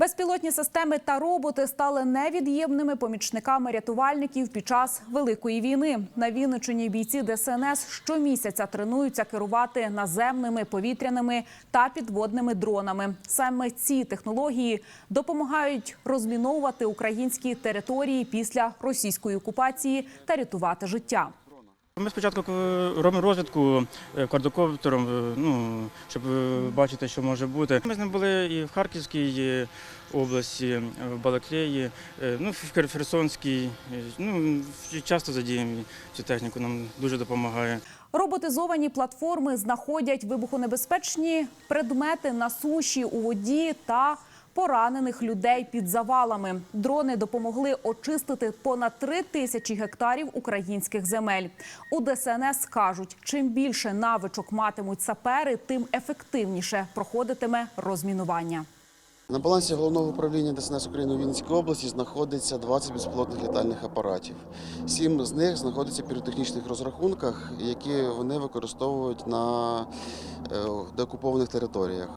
Безпілотні системи та роботи стали невід'ємними помічниками рятувальників під час великої війни. На Вінниччині бійці ДСНС щомісяця тренуються керувати наземними, повітряними та підводними дронами. Саме ці технології допомагають розміновувати українські території після російської окупації та рятувати життя. Ми спочатку робимо розвідку е, квадрокоптером, е, ну, щоб е, бачити, що може бути. Ми з ним були і в Харківській області, в Балаклеї, ну, в Хер- Херсонській. Ну, часто задіємо цю техніку, нам дуже допомагає. Роботизовані платформи знаходять вибухонебезпечні предмети на суші, у воді та поранених людей під завалами. Дрони допомогли очистити понад три тисячі гектарів українських земель. У ДСНС кажуть, чим більше навичок матимуть сапери, тим ефективніше проходитиме розмінування. На балансі головного управління ДСНС України у Вінницькій області знаходиться 20 безпілотних літальних апаратів. Сім з них знаходяться в піротехнічних розрахунках, які вони використовують на е, деокупованих територіях.